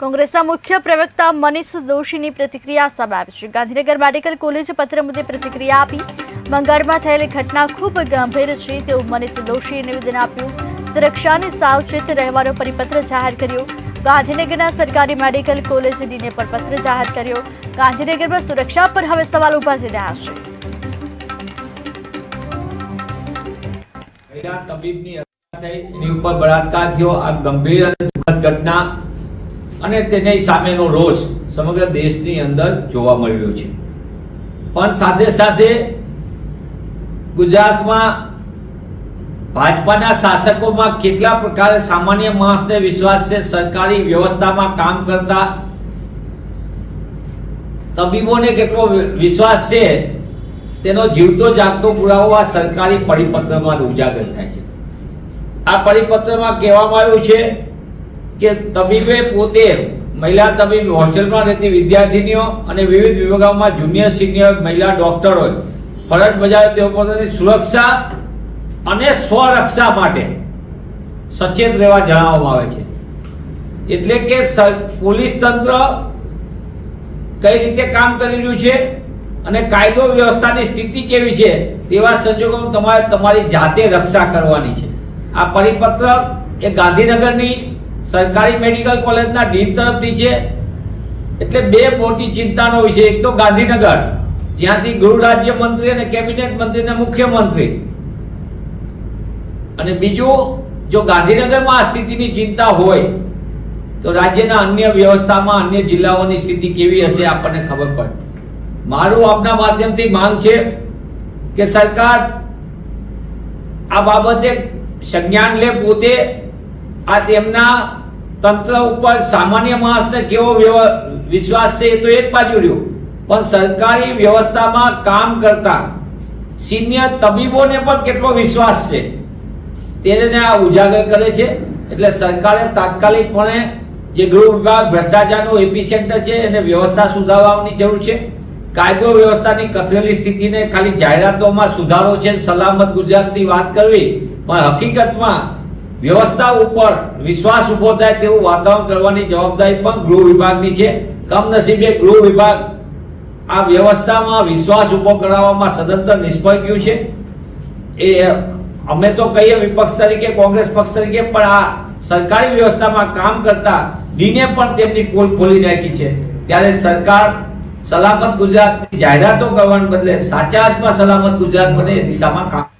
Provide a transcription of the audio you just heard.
કોંગ્રેસના મુખ્ય પ્રવક્તા મનીષ દોશીની પ્રતિક્રિયા સામે આવી છે ગાંધીનગર મેડિકલ કોલેજ પત્ર મુદ્દે પ્રતિક્રિયા આપી. બંગાળમાં થયેલી ઘટના ખૂબ ગંભીર છે. તેવું મનીષ દોશીએ નિવેદન આપ્યું. સુરક્ષાની સાવચેત રહેવાનો પરિપત્ર જાહેર કર્યો. ગાંધીનગરના સરકારી મેડિકલ કોલેજ ડીને પણ પત્ર જાહેર કર્યો. ગાંધીનગરમાં સુરક્ષા પર હવે સવાલ ઊભા થઈ રહ્યા છે. તબીબની થઈ. એની ઉપર બળાત્કાર થયો. આ ગંભીર ઘટના અને તેની સામેનો રોષ સમગ્ર દેશની અંદર જોવા મળી રહ્યો છે. પણ સાથે સાથે ગુજરાતમાં ભાજપાના શાસકોમાં કેટલા પ્રકારે સામાન્ય માણસને વિશ્વાસ છે, સરકારી વ્યવસ્થામાં કામ કરતા તબીબોને કેટલો વિશ્વાસ છે, તેનો જીવતો જાગતો પુરાવો આ સરકારી પરિપત્રમાં ઉજાગર થાય છે. આ પરિપત્રમાં કહેવામાં આવ્યું છે કે તબીબે પોતે મહિલા તબીબ હોસ્ટેલમાં રહેતી વિદ્યાર્થીનીઓ અને વિવિધ વિભાગોમાં જુનિયર સિનિયર મહિલા ડોક્ટરોએ ફરજ બજાવે તેઓ પોતાની સુરક્ષા અને સ્વરક્ષા માટે સચેત રહેવા જણાવવામાં આવે છે. એટલે કે પોલીસ તંત્ર કઈ રીતે કામ કરી રહ્યું છે અને કાયદો વ્યવસ્થાની સ્થિતિ કેવી છે તેવા સંજોગોમાં તમારે તમારી જાતે રક્ષા કરવાની છે. આ પરિપત્ર એ ગાંધીનગરની સરકારી મેડિકલ કોલેજના ડીન તરફથી છે. એટલે બે મોટી ચિંતાનો વિષય. એક તો ગાંધીનગર, જ્યાંથી ગૃહ રાજ્ય મંત્રી અને કેબિનેટ મંત્રી અને મુખ્યમંત્રી અને બીજું, જો ગાંધીનગરમાં આ સ્થિતિની ચિંતા હોય, તો રાજ્યના અન્ય વ્યવસ્થામાં અન્ય જિલ્લાઓની સ્થિતિ કેવી હશે આપણને ખબર પડે. મારું આપના માધ્યમથી માંગ છે કે સરકાર આ બાબતે સંજ્ઞાન લે પોતે આ તેમના તંત્ર ઉપર સામાન્ય માણસને કેવો વિશ્વાસ છે એ તો એક બાજુ રહ્યો. પણ સરકારી વ્યવસ્થામાં કામ કરતા સિનિયર તબીબોને પણ કેટલો વિશ્વાસ છે. તેને આ ઉજાગર કરે છે. એટલે સરકારે તાત્કાલિકપણે જે ગૃહ વિભાગ ભ્રષ્ટાચારનું એપિસેન્ટર છે એને વ્યવસ્થા સુધારવાની જરૂર છે. કાયદો વ્યવસ્થાની કથરેલી સ્થિતિને ખાલી જાહેરાતોમાં સુધારો છે સલામત ગુજરાતની વાત કરવી. પણ હકીકતમાં વ્યવસ્થા ઉપર વિશ્વાસ ઊભો થાય તેવું વાતાવરણ કરવાની જવાબદારી પણ ગૃહ વિભાગની છે. કમનસીબે ગૃહ વિભાગ આ વ્યવસ્થામાં વિશ્વાસ ઊભો કરાવવામાં સદંતર નિષ્ફળ ગયું છે. એ અમે તો કહીએ વિપક્ષ તરીકે, કોંગ્રેસ પક્ષ તરીકે, પણ આ સરકારી વ્યવસ્થામાં કામ કરતા ડીને પણ તેમની પોલ ખોલી નાખી છે. ત્યારે સરકાર સલામત ગુજરાતની જાહેરાતો કરવાને બદલે સાચા અર્થમાં સલામત ગુજરાત બને એ દિશામાં કામ